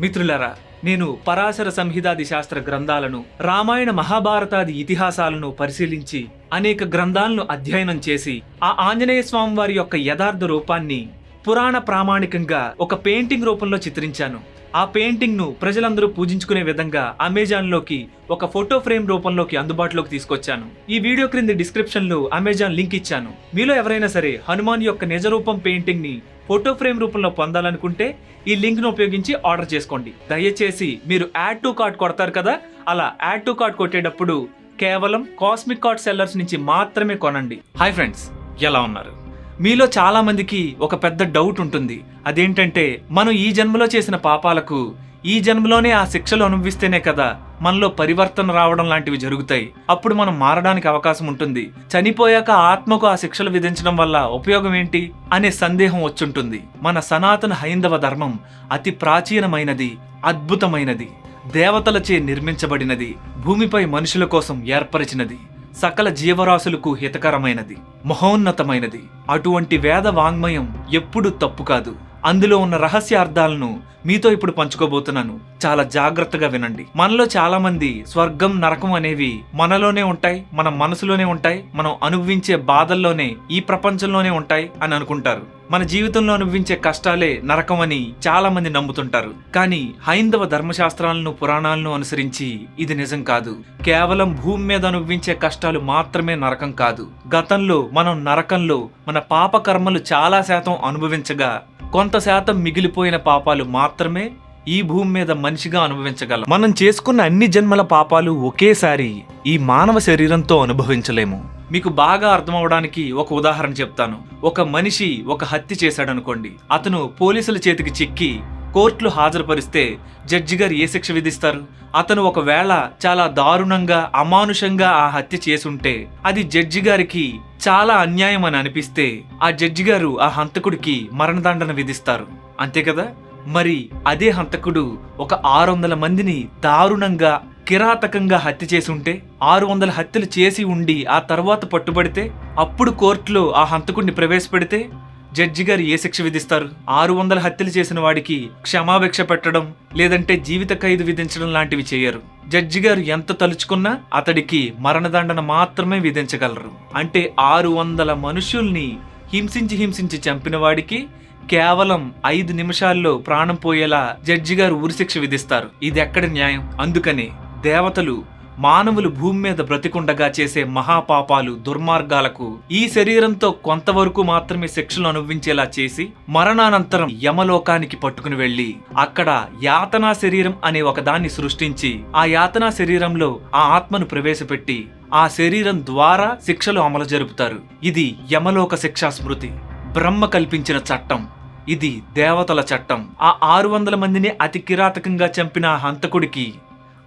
మిత్రులరా నేను పరాశర సంహితాది శాస్త్ర గ్రంథాలను రామాయణ మహాభారతాది ఇతిహాసాలను పరిశీలించి అనేక గ్రంథాలను అధ్యయనం చేసి ఆ ఆంజనేయ స్వామి వారి యొక్క యథార్థ రూపాన్ని పురాణ ప్రామాణికంగా ఒక పెయింటింగ్ రూపంలో చిత్రించాను. ఆ పెయింటింగ్ను ప్రజలందరూ పూజించుకునే విధంగా అమెజాన్లోకి ఒక ఫోటో ఫ్రేమ్ రూపంలోకి అందుబాటులోకి తీసుకొచ్చాను. ఈ వీడియో క్రింది డిస్క్రిప్షన్లో అమెజాన్ లింక్ ఇచ్చాను. మీలో ఎవరైనా సరే హనుమాన్ యొక్క నిజరూపం పెయింటింగ్ని ఫోటో ఫ్రేమ్ రూపంలో పొందాలనుకుంటే ఈ లింక్ను ఉపయోగించి ఆర్డర్ చేసుకోండి. దయచేసి మీరు యాడ్ టు కార్డ్ కొడతారు కదా? అలా యాడ్ టు కార్డ్ కొట్టేటప్పుడు కేవలం కాస్మిక్ కార్డ్ సెల్లర్స్ నుంచి మాత్రమే కొనండి. హాయ్ ఫ్రెండ్స్ ఎలా ఉన్నారు? మీలో చాలామందికి ఒక పెద్ద డౌట్ ఉంటుంది. అదేంటంటే మనం ఈ జన్మలో చేసిన పాపాలకు ఈ జన్మలోనే ఆ శిక్షలు అనుభవిస్తేనే కదా మనలో పరివర్తన రావడం లాంటివి జరుగుతాయి. అప్పుడు మనం మారడానికి అవకాశం ఉంటుంది. చనిపోయాక ఆత్మకు ఆ శిక్షలు విధించడం వల్ల ఉపయోగం ఏంటి? అనే సందేహం వచ్చుంటుంది. మన సనాతన హైందవ ధర్మం అతి ప్రాచీనమైనది అద్భుతమైనది. దేవతలచే నిర్మించబడినది భూమిపై మనుషుల కోసం ఏర్పరిచినది. సకల జీవరాశులకు హితకరమైనది మహోన్నతమైనది. అటువంటి వేద వాంగ్మయం ఎప్పుడూ తప్పు కాదు. అందులో ఉన్న రహస్య అర్థాలను మీతో ఇప్పుడు పంచుకోబోతున్నాను. చాలా జాగ్రత్తగా వినండి. మనలో చాలా మంది స్వర్గం నరకం అనేవి మనలోనే ఉంటాయి మన మనసులోనే ఉంటాయి మనం అనుభవించే బాధల్లోనే ఈ ప్రపంచంలోనే ఉంటాయి అని అనుకుంటారు. మన జీవితంలో అనుభవించే కష్టాలే నరకమని చాలామంది నమ్ముతుంటారు. కానీ హైందవ ధర్మశాస్త్రాలను పురాణాలను అనుసరించి ఇది నిజం కాదు. కేవలం భూమి మీద అనుభవించే కష్టాలు మాత్రమే నరకం కాదు. గతంలో మనం నరకంలో మన పాపకర్మలు చాలా శాతం అనుభవించగా కొంత శాతం మిగిలిపోయిన పాపాలు మాత్రమే ఈ భూమి మీద మనిషిగా అనుభవించగలం. మనం చేసుకున్న అన్ని జన్మల పాపాలు ఒకేసారి ఈ మానవ శరీరంతో అనుభవించలేము. మీకు బాగా అర్థమవడానికి ఒక ఉదాహరణ చెప్తాను. ఒక మనిషి ఒక హత్య చేశాడు అనుకోండి అతను పోలీసుల చేతికి చిక్కి కోర్టులు హాజరుపరిస్తే జడ్జి గారు ఏ శిక్ష విధిస్తారు? అతను ఒకవేళ చాలా దారుణంగా అమానుషంగా ఆ హత్య చేసుంటే అది జడ్జి గారికి చాలా అన్యాయం అని అనిపిస్తే ఆ జడ్జి గారు ఆ హంతకుడికి మరణదండన విధిస్తారు. అంతే కదా? మరి అదే హంతకుడు ఒక ఆరు వందల మందిని దారుణంగా కిరాతకంగా హత్య చేసి ఉంటే ఆరు వందల హత్యలు చేసి ఉండి ఆ తర్వాత పట్టుబడితే అప్పుడు కోర్టులో ఆ హంతకుడిని ప్రవేశపెడితే జడ్జి గారు ఏ శిక్ష విధిస్తారు? ఆరు వందల హత్యలు చేసిన వాడికి క్షమాభిక్ష పెట్టడం లేదంటే జీవిత ఖైదు విధించడం లాంటివి చేయరు. జడ్జి గారు ఎంత తలుచుకున్నా అతడికి మరణదండన మాత్రమే విధించగలరు. అంటే ఆరు వందల మనుషుల్ని హింసించి హింసించి చంపిన వాడికి కేవలం ఐదు నిమిషాల్లో ప్రాణం పోయేలా జడ్జి గారు ఉరిశిక్ష విధిస్తారు. ఇది ఎక్కడ న్యాయం? అందుకనే దేవతలు మానవులు భూమి మీద బ్రతికుండగా చేసే మహాపాపాలు దుర్మార్గాలకు ఈ శరీరంతో కొంతవరకు మాత్రమే శిక్షలు అనుభవించేలా చేసి మరణానంతరం యమలోకానికి పట్టుకుని వెళ్ళి అక్కడ యాతనా శరీరం అనే ఒక దాన్ని సృష్టించి ఆ యాతనా శరీరంలో ఆ ఆత్మను ప్రవేశపెట్టి ఆ శరీరం ద్వారా శిక్షలు అమలు జరుపుతారు. ఇది యమలోక శిక్షా స్మృతి బ్రహ్మ కల్పించిన చట్టం. ఇది దేవతల చట్టం. ఆ ఆరు వందల మందిని అతి కిరాతకంగా చంపిన హంతకుడికి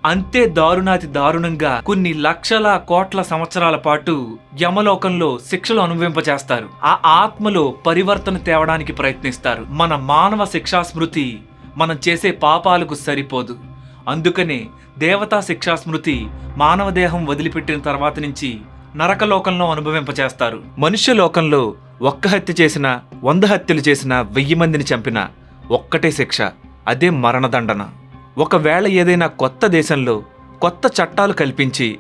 అంతే దారుణాతి దారుణంగా కొన్ని లక్షల కోట్ల సంవత్సరాల పాటు యమలోకంలో శిక్షలు అనుభవింపజేస్తారు ఆ ఆత్మలో పరివర్తన తేవడానికి ప్రయత్నిస్తారు. మన మానవ శిక్షా స్మృతి మనం చేసే పాపాలకు సరిపోదు. అందుకనే దేవతా శిక్షా స్మృతి మానవ దేహం వదిలిపెట్టిన తర్వాత నుంచి నరకలోకంలో అనుభవింపచేస్తారు. మనుష్య లోకంలో ఒక్క హత్య చేసిన వంద హత్యలు చేసిన వెయ్యి మందిని చంపిన ఒక్కటే శిక్ష అదే మరణదండన. ఒకవేళ ఏదైనా కొత్త దేశంలో కొత్త చట్టాలు కల్పించి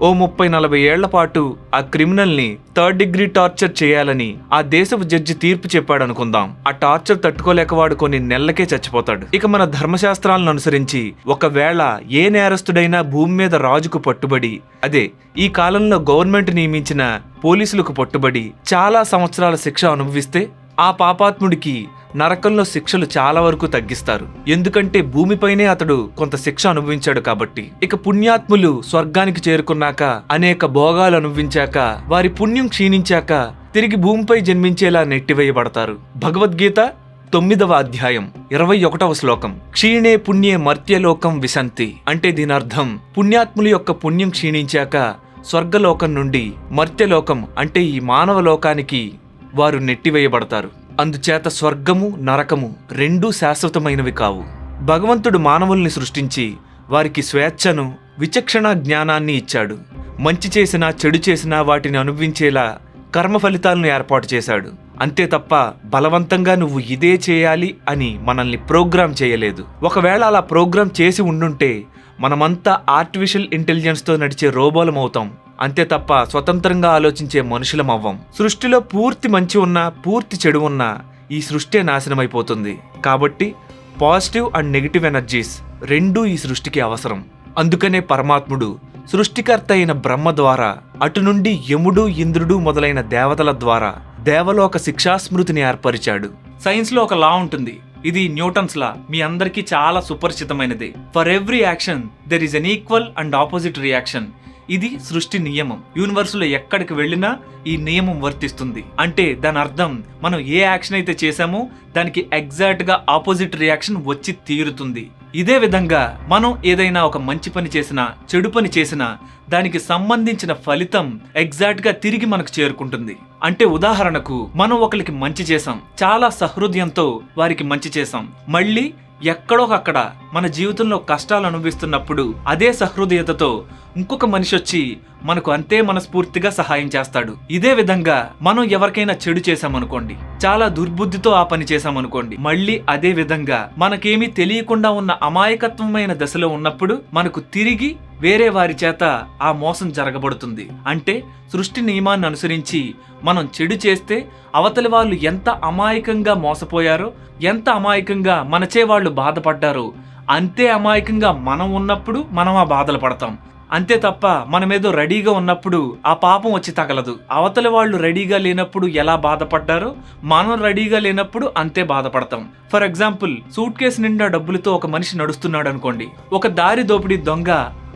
ఓ ముప్పై నలభై ఏళ్ళ పాటు ఆ క్రిమినల్ని థర్డ్ డిగ్రీ టార్చర్ చేయాలని ఆ దేశపు జడ్జి తీర్పు చెప్పాడు అనుకుందాం. ఆ టార్చర్ తట్టుకోలేక వాడు కొన్ని నెలలకే చచ్చిపోతాడు. ఇక మన ధర్మశాస్త్రాలను అనుసరించి ఒకవేళ ఏ నేరస్తుడైనా భూమి మీద రాజుకు పట్టుబడి అదే ఈ కాలంలో గవర్నమెంట్ నియమించిన పోలీసులకు పట్టుబడి చాలా సంవత్సరాల శిక్ష అనుభవిస్తే ఆ పాపాత్ముడికి నరకంలో శిక్షలు చాలా వరకు తగ్గిస్తారు. ఎందుకంటే భూమిపైనే అతడు కొంత శిక్ష అనుభవించాడు కాబట్టి. ఇక పుణ్యాత్ములు స్వర్గానికి చేరుకున్నాక అనేక భోగాలు అనుభవించాక వారి పుణ్యం క్షీణించాక తిరిగి భూమిపై జన్మించేలా నెట్టివేయబడతారు. భగవద్గీత తొమ్మిదవ అధ్యాయం ఇరవై ఒకటవ శ్లోకం. క్షీణే పుణ్యే మర్త్యలోకం విశంతి. అంటే దీని అర్థం పుణ్యాత్ముల యొక్క పుణ్యం క్షీణించాక స్వర్గలోకం నుండి మర్త్యలోకం అంటే ఈ మానవ లోకానికి వారు నెట్టివేయబడతారు. అందుచేత స్వర్గము నరకము రెండూ శాశ్వతమైనవి కావు. భగవంతుడు మానవుల్ని సృష్టించి వారికి స్వేచ్ఛను విచక్షణ జ్ఞానాన్ని ఇచ్చాడు. మంచి చేసినా చెడు చేసినా వాటిని అనుభవించేలా కర్మ ఫలితాలను ఏర్పాటు చేశాడు. అంతే తప్ప బలవంతంగా నువ్వు ఇదే చేయాలి అని మనల్ని ప్రోగ్రామ్ చేయలేదు. ఒకవేళ అలా ప్రోగ్రామ్ చేసి ఉండుంటే మనమంతా ఆర్టిఫిషియల్ ఇంటెలిజెన్స్తో నడిచే రోబోలం అవుతాం అంతే తప్ప స్వతంత్రంగా ఆలోచించే మనుషులం అవ్వం సృష్టిలో పూర్తి మంచి ఉన్నా పూర్తి చెడు ఉన్నా ఈ సృష్టి నాశనమైపోతుంది. కాబట్టి పాజిటివ్ అండ్ నెగిటివ్ ఎనర్జీస్ రెండూ ఈ సృష్టికి అవసరం. అందుకనే పరమాత్ముడు సృష్టికర్త అయిన బ్రహ్మ ద్వారా అటు నుండి యముడు ఇంద్రుడు మొదలైన దేవతల ద్వారా దేవలోక శిక్షాస్మృతిని ఏర్పరిచాడు. సైన్స్లో ఒక లా ఉంటుంది. ఇది న్యూటన్స్ లా. మీ అందరికీ చాలా సుపరిచితమైనది. For every action there is an equal and opposite reaction. ఇది సృష్టి నియమం. యూనివర్స్లో ఎక్కడికి వెళ్ళినా ఈ నియమం వర్తిస్తుంది. అంటే దాని అర్థం మనం ఏ యాక్షన్ అయితే చేశామో దానికి ఎగ్జాక్ట్గా ఆపోజిట్ రియాక్షన్ వచ్చి తీరుతుంది. ఇదే విధంగా మనం ఏదైనా ఒక మంచి పని చేసినా చెడు పని చేసినా దానికి సంబంధించిన ఫలితం ఎగ్జాక్ట్గా తిరిగి మనకు చేరుకుంటుంది. అంటే ఉదాహరణకు మనం ఒకరికి మంచి చేసాం చాలా సహృదయంతో వారికి మంచి చేసాం మళ్ళీ ఎక్కడో అక్కడ మన జీవితంలో కష్టాలు అనుభవిస్తున్నప్పుడు అదే సహృదయతతో ఇంకొక మనిషి వచ్చి మనకు అంతే మనస్ఫూర్తిగా సహాయం చేస్తాడు. ఇదే విధంగా మనం ఎవరికైనా చెడు చేశామనుకోండి చాలా దుర్బుద్ధితో ఆ పని చేశామనుకోండి మళ్ళీ అదే విధంగా మనకేమీ తెలియకుండా ఉన్న అమాయకత్వమైన దశలో ఉన్నప్పుడు మనకు తిరిగి వేరే వారి చేత ఆ మోసం జరగబడుతుంది. అంటే సృష్టి నియమాన్ని అనుసరించి మనం చెడు చేస్తే అవతలి వాళ్ళు ఎంత అమాయకంగా మోసపోయారో ఎంత అమాయకంగా మనచే వాళ్ళు బాధపడ్డారో అంతే అమాయకంగా మనం ఉన్నప్పుడు మనం ఆ బాధలు పడతాం. అంతే తప్ప మనమేదో రెడీగా ఉన్నప్పుడు ఆ పాపం వచ్చి తగలదు. అవతలి వాళ్ళు రెడీగా లేనప్పుడు ఎలా బాధపడ్డారో మనం రెడీగా లేనప్పుడు అంతే బాధపడతాం. ఫర్ ఎగ్జాంపుల్ సూట్ కేసు నిండా డబ్బులతో ఒక మనిషి నడుస్తున్నాడు అనుకోండి ఒక దారి దోపిడీ దొంగ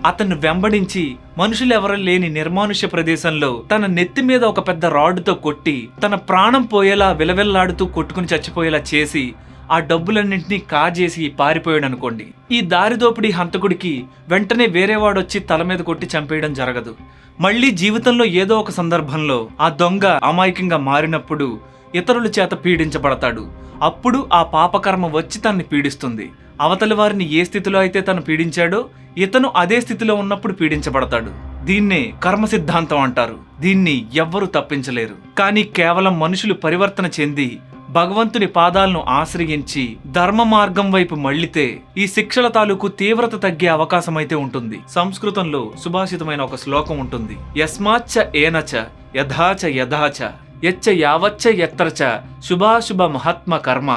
అతన్ని వెంబడించి మనుషులు లేని నిర్మానుష్య ప్రదేశంలో తన నెత్తి మీద ఒక పెద్ద రాడ్డుతో కొట్టి తన ప్రాణం పోయేలా విలవిల్లాడుతూ కొట్టుకుని చచ్చిపోయేలా చేసి ఆ డబ్బులన్నింటినీ కాజేసి పారిపోయాడు అనుకోండి ఈ దారిదోపిడి హంతకుడికి వెంటనే వేరే వాడొచ్చి తల మీద కొట్టి చంపేయడం జరగదు. మళ్ళీ జీవితంలో ఏదో ఒక సందర్భంలో ఆ దొంగ అమాయకంగా మారినప్పుడు ఇతరుల చేత పీడించబడతాడు. అప్పుడు ఆ పాపకర్మ వచ్చి తన్ని పీడిస్తుంది. అవతలి వారిని ఏ స్థితిలో అయితే తను పీడించాడో ఇతను అదే స్థితిలో ఉన్నప్పుడు పీడించబడతాడు. దీన్నే కర్మ సిద్ధాంతం అంటారు. దీన్ని ఎవ్వరూ తప్పించలేరు. కానీ కేవలం మనుషులు పరివర్తన చెంది భగవంతుని పాదాలను ఆశ్రయించి ధర్మ మార్గం వైపు మళ్ళితే ఈ శిక్షల తాలూకు తీవ్రత తగ్గే అవకాశం అయితే ఉంటుంది. సంస్కృతంలో సుభాషితమైన ఒక శ్లోకం ఉంటుంది. యస్మాచ్చ ఏనచ యథాచ యథాచ. యచ్చ యావచ్చ ఎత్రచ శుభాశుభ మహాత్మ కర్మ.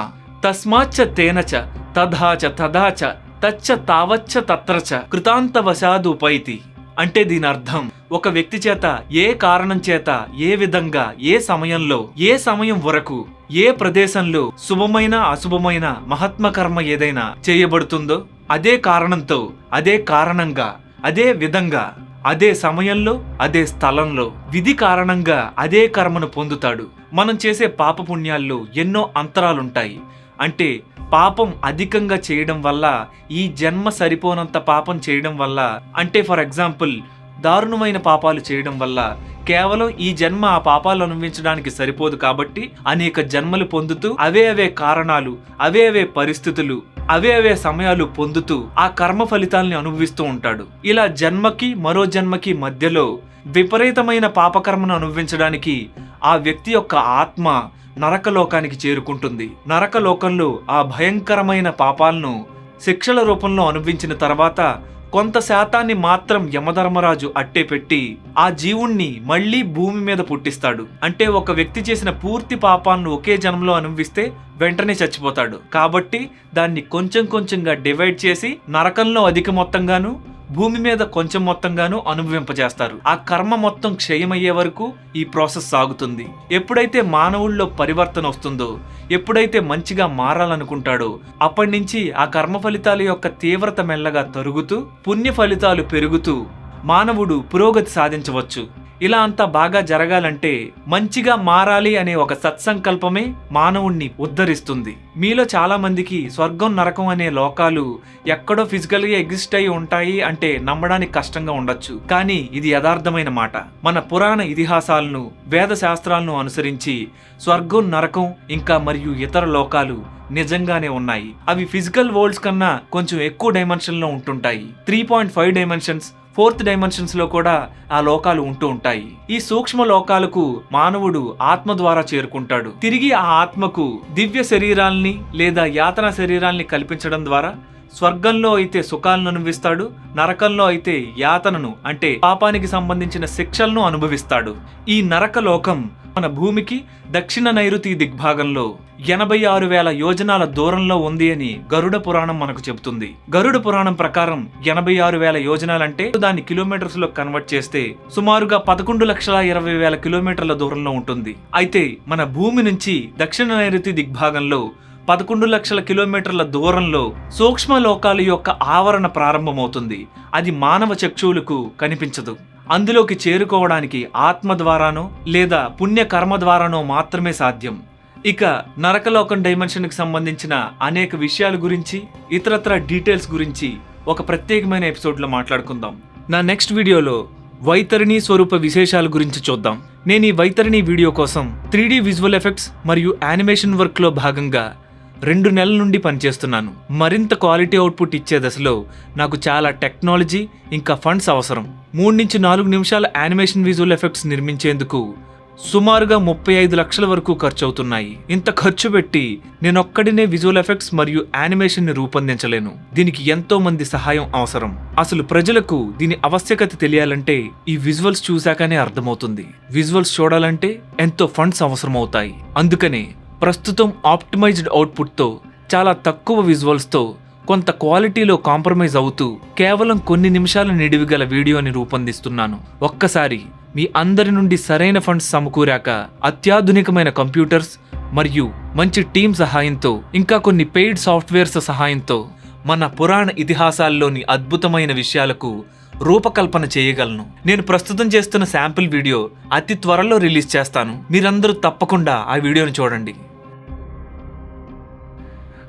తస్మాచ్చ తేనచ తథాచ తథాచ తచ్చ తావచ్చ తత్రచ కృతాంతవశాదుపైతి అంటే దీని అర్థం ఒక వ్యక్తి చేత ఏ కారణం చేత ఏ విధంగా ఏ సమయంలో ఏ సమయం వరకు ఏ ప్రదేశంలో శుభమైన అశుభమైన మహాత్మ కర్మ ఏదైనా చేయబడుతుందో అదే కారణంతో అదే కారణంగా అదే విధంగా అదే సమయంలో అదే స్థలంలో విధి కారణంగా అదే కర్మను పొందుతాడు. మనం చేసే పాపపుణ్యాల్లో ఎన్నో అంతరాలుంటాయి. అంటే పాపం అధికంగా చేయడం వల్ల ఈ జన్మ సరిపోనంత పాపం చేయడం వల్ల అంటే ఫర్ ఎగ్జాంపుల్ దారుణమైన పాపాలు చేయడం వల్ల కేవలం ఈ జన్మ ఆ పాపాలు అనుభవించడానికి సరిపోదు కాబట్టి అనేక జన్మలు పొందుతూ అవే అవే కారణాలు అవే అవే పరిస్థితులు అవే అవే సమయాలు పొందుతూ ఆ కర్మ ఫలితాల్ని అనుభవిస్తూ ఉంటాడు. ఇలా జన్మకి మరో జన్మకి మధ్యలో విపరీతమైన పాపకర్మను అనుభవించడానికి ఆ వ్యక్తి యొక్క ఆత్మ నరకలోకానికి చేరుకుంటుంది. నరకలోకంలో ఆ భయంకరమైన పాపాలను శిక్షల రూపంలో అనుభవించిన తర్వాత కొంత శాతాన్ని మాత్రం యమధర్మరాజు అట్టే పెట్టి ఆ జీవుణ్ణి మళ్ళీ భూమి మీద పుట్టిస్తాడు. అంటే ఒక వ్యక్తి చేసిన పూర్తి పాపాన్ని ఒకే జన్మలో అనుభవిస్తే వెంటనే చచ్చిపోతాడు. కాబట్టి దాన్ని కొంచెం కొంచెంగా డివైడ్ చేసి నరకంలో అధిక మొత్తంగాను భూమి మీద కొంచెం మొత్తంగాను అనుభవింపజేస్తారు. ఆ కర్మ మొత్తం క్షయమయ్యే వరకు ఈ ప్రాసెస్ సాగుతుంది. ఎప్పుడైతే మానవుల్లో పరివర్తన వస్తుందో ఎప్పుడైతే మంచిగా మారాలనుకుంటాడో అప్పటి నుంచి ఆ కర్మ ఫలితాల యొక్క తీవ్రత మెల్లగా తరుగుతూ పుణ్య ఫలితాలు పెరుగుతూ మానవుడు పురోగతి సాధించవచ్చు. ఇలా అంతా బాగా జరగాలంటే మంచిగా మారాలి అనే ఒక సత్సంకల్పమే మానవుణ్ణి ఉద్ధరిస్తుంది. మీలో చాలా మందికి స్వర్గం నరకం అనే లోకాలు ఎక్కడో ఫిజికల్గా ఎగ్జిస్ట్ అయి ఉంటాయి అంటే నమ్మడానికి కష్టంగా ఉండొచ్చు. కానీ ఇది యథార్థమైన మాట. మన పురాణ ఇతిహాసాలను వేద శాస్త్రాలను అనుసరించి స్వర్గం నరకం ఇంకా మరియు ఇతర లోకాలు నిజంగానే ఉన్నాయి. అవి ఫిజికల్ వరల్డ్స్ కన్నా కొంచెం ఎక్కువ డైమెన్షన్లో ఉంటుంటాయి. Three point five dimensions fourth డైమెన్షన్స్లో కూడా ఆ లోకాలు ఉంటూ ఉంటాయి. ఈ సూక్ష్మ లోకాలకు మానవుడు ఆత్మ ద్వారా చేరుకుంటాడు. తిరిగి ఆ ఆత్మకు దివ్య శరీరాల్ని లేదా యాతన శరీరాల్ని కల్పించడం ద్వారా స్వర్గంలో అయితే సుఖాలను అనుభవిస్తాడు నరకంలో అయితే యాతనను అంటే పాపానికి సంబంధించిన శిక్షలను అనుభవిస్తాడు. ఈ నరక లోకం మన భూమికి దక్షిణ నైరుతి దిగ్భాగంలో ఎనభై ఆరు వేల యోజనాల దూరంలో ఉంది అని గరుడ పురాణం మనకు చెబుతుంది. గరుడ పురాణం ప్రకారం ఎనభై ఆరు వేల యోజనాలంటే దాన్ని కిలోమీటర్స్లో కన్వర్ట్ చేస్తే సుమారుగా పదకొండు లక్షల ఇరవై వేల కిలోమీటర్ల దూరంలో ఉంటుంది. అయితే మన భూమి నుంచి దక్షిణ నైరుతి దిగ్భాగంలో పదకొండు లక్షల కిలోమీటర్ల దూరంలో సూక్ష్మ లోకాల యొక్క ఆవరణ ప్రారంభమవుతుంది. అది మానవ చక్షువులకు కనిపించదు. అందులోకి చేరుకోవడానికి ఆత్మ ద్వారానో లేదా పుణ్యకర్మ ద్వారానో మాత్రమే సాధ్యం. ఇక నరకలోకం డైమెన్షన్కి సంబంధించిన అనేక విషయాల గురించి ఇతరత్ర డీటెయిల్స్ గురించి ఒక ప్రత్యేకమైన ఎపిసోడ్లో మాట్లాడుకుందాం. నా నెక్స్ట్ వీడియోలో వైతరిణి స్వరూప విశేషాల గురించి చూద్దాం. నేను ఈ వైతరిణి వీడియో కోసం త్రీ విజువల్ ఎఫెక్ట్స్ మరియు యానిమేషన్ వర్క్లో భాగంగా రెండు నెలల నుండి పనిచేస్తున్నాను. మరింత క్వాలిటీ అవుట్పుట్ ఇచ్చే దశలో నాకు చాలా టెక్నాలజీ ఇంకా ఫండ్స్ అవసరం. మూడు నుంచి నాలుగు నిమిషాల యానిమేషన్ విజువల్ ఎఫెక్ట్స్ నిర్మించేందుకు సుమారుగా ముప్పై ఐదు లక్షల వరకు ఖర్చు అవుతున్నాయి ఇంత ఖర్చు పెట్టి నేనొక్కడినే విజువల్ ఎఫెక్ట్స్ మరియు యానిమేషన్ని రూపొందించలేను. దీనికి ఎంతో మంది సహాయం అవసరం. అసలు ప్రజలకు దీని ఆవశ్యకత తెలియాలంటే ఈ విజువల్స్ చూశాకనే అర్థమవుతుంది. విజువల్స్ చూడాలంటే ఎంతో ఫండ్స్ అవసరం అవుతాయి అందుకనే ప్రస్తుతం ఆప్టిమైజ్డ్ అవుట్పుట్తో చాలా తక్కువ విజువల్స్తో కొంత క్వాలిటీలో కాంప్రమైజ్ అవుతూ కేవలం కొన్ని నిమిషాల నిడివి గల వీడియోని రూపొందిస్తున్నాను. ఒక్కసారి మీ అందరి నుండి సరైన ఫండ్స్ సమకూరాక అత్యాధునికమైన కంప్యూటర్స్ మరియు మంచి టీం సహాయంతో ఇంకా కొన్ని పెయిడ్ సాఫ్ట్వేర్స్ సహాయంతో మన పురాణ ఇతిహాసాల్లోని అద్భుతమైన విషయాలకు రూపకల్పన చేయగలను. నేను ప్రస్తుతం చేస్తున్న శాంపిల్ వీడియో అతి త్వరలో రిలీజ్ చేస్తాను. మీరందరూ తప్పకుండా ఆ వీడియోని చూడండి.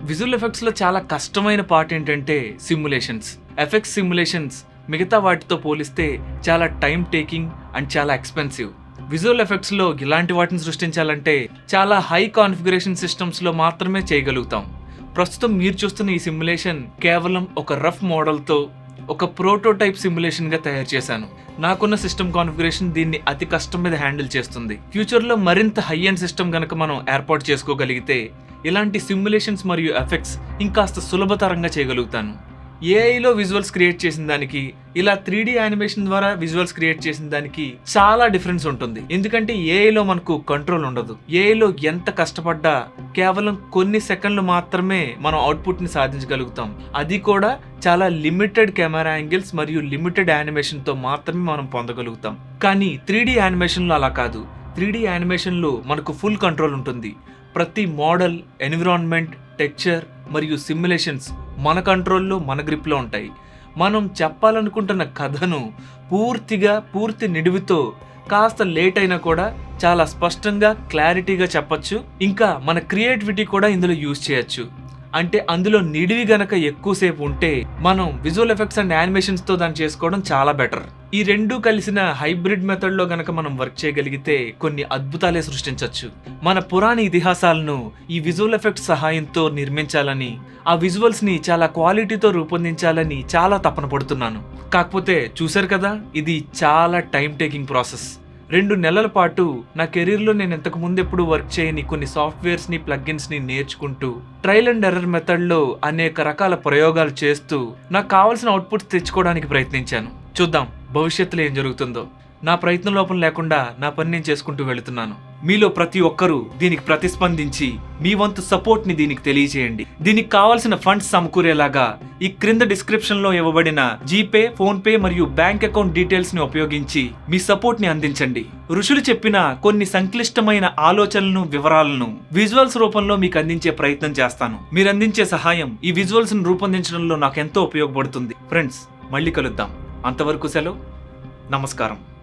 విజువల్ ఎఫెక్ట్స్లో చాలా కష్టమైన పార్ట్ ఏంటంటే సిమ్యులేషన్స్. ఎఫెక్ట్స్ సిమ్యులేషన్స్ మిగతా వాటితో పోలిస్తే చాలా టైం టేకింగ్ అండ్ చాలా ఎక్స్పెన్సివ్. విజువల్ ఎఫెక్ట్స్లో ఇలాంటి వాటిని సృష్టించాలంటే చాలా హై కాన్ఫిగరేషన్ సిస్టమ్స్లో మాత్రమే చేయగలుగుతాం. ప్రస్తుతం మీరు చూస్తున్న ఈ సిమ్యులేషన్ కేవలం ఒక రఫ్ మోడల్తో ఒక ప్రోటోటైప్ సిమ్యులేషన్గా తయారు చేశాను. నాకున్న సిస్టమ్ కాన్ఫిగరేషన్ దీన్ని అతి కష్టం మీద హ్యాండిల్ చేస్తుంది. ఫ్యూచర్లో మరింత హై అండ్ సిస్టమ్ కనుక మనం ఏర్పాటు చేసుకోగలిగితే ఇలాంటి సిమ్యులేషన్స్ మరియు ఎఫెక్ట్స్ ఇంకాస్త సులభతరంగా చేయగలుగుతాను. ఏఐలో విజువల్స్ క్రియేట్ చేసిన దానికి ఇలా త్రీ డి యానిమేషన్ ద్వారా విజువల్స్ క్రియేట్ చేసిన దానికి చాలా డిఫరెన్స్ ఉంటుంది. ఎందుకంటే ఏఐలో మనకు కంట్రోల్ ఉండదు. ఏఐలో ఎంత కష్టపడ్డా కేవలం కొన్ని సెకండ్లు మాత్రమే మనం అవుట్పుట్ని సాధించగలుగుతాం. అది కూడా చాలా లిమిటెడ్ కెమెరా యాంగిల్స్ మరియు లిమిటెడ్ యానిమేషన్తో మాత్రమే మనం పొందగలుగుతాం. కానీ త్రీ డి యానిమేషన్లో అలా కాదు. త్రీ డి యానిమేషన్లో మనకు ఫుల్ కంట్రోల్ ఉంటుంది. ప్రతి మోడల్ ఎన్విరాన్మెంట్ టెక్చర్ మరియు సిమ్యులేషన్స్ మన కంట్రోల్లో మన గ్రిప్లో ఉంటాయి. మనం చెప్పాలనుకుంటున్న కథను పూర్తిగా పూర్తి నిడివితో కాస్త లేట్ అయినా కూడా చాలా స్పష్టంగా క్లారిటీగా చెప్పచ్చు. ఇంకా మన క్రియేటివిటీ కూడా ఇందులో యూజ్ చేయొచ్చు. అంటే అందులో నిడివి గనక ఎక్కువసేపు ఉంటే మనం విజువల్ ఎఫెక్ట్స్ అండ్ యానిమేషన్స్తో దాన్ని చేసుకోవడం చాలా బెటర్ ఈ రెండు కలిసిన హైబ్రిడ్ మెథడ్లో గనక మనం వర్క్ చేయగలిగితే కొన్ని అద్భుతాలే సృష్టించవచ్చు మన పురాణ ఇతిహాసాలను ఈ విజువల్ ఎఫెక్ట్స్ సహాయంతో నిర్మించాలని ఆ విజువల్స్ని చాలా క్వాలిటీతో రూపొందించాలని చాలా తపన పడుతున్నాను. కాకపోతే చూశారు కదా ఇది చాలా టైం టేకింగ్ ప్రాసెస్ రెండు నెలల పాటు నా కెరీర్లో నేను ఇంతకు ముందు ఎప్పుడు వర్క్ చేయని కొన్ని సాఫ్ట్వేర్స్ని ప్లగ్గిన్స్ని నేర్చుకుంటూ ట్రయల్ అండ్ ఎర్రర్ మెథడ్లో అనేక రకాల ప్రయోగాలు చేస్తూ నాకు కావాల్సిన అవుట్పుట్స్ తెచ్చుకోవడానికి ప్రయత్నించాను. చూద్దాం భవిష్యత్తులో ఏం జరుగుతుందో. నా ప్రయత్నం లోపం లేకుండా నా పని నేను చేసుకుంటూ వెళుతున్నాను. మీలో ప్రతి ఒక్కరూ దీనికి ప్రతిస్పందించి మీ వంతు సపోర్ట్ని దీనికి తెలియజేయండి. దీనికి కావాల్సిన ఫండ్స్ సమకూరేలాగా ఈ క్రింద డిస్క్రిప్షన్లో ఇవ్వబడిన జీపే ఫోన్ పే మరియు బ్యాంక్ అకౌంట్ డీటెయిల్స్ని ఉపయోగించి మీ సపోర్ట్ని అందించండి. ఋషులు చెప్పిన కొన్ని సంక్లిష్టమైన ఆలోచనలను వివరాలను విజువల్స్ రూపంలో మీకు అందించే ప్రయత్నం చేస్తాను. మీరు అందించే సహాయం ఈ విజువల్స్ను రూపొందించడంలో నాకు ఎంతో ఉపయోగపడుతుంది. ఫ్రెండ్స్ మళ్ళీ కలుద్దాం. అంతవరకు సెలవు. నమస్కారం.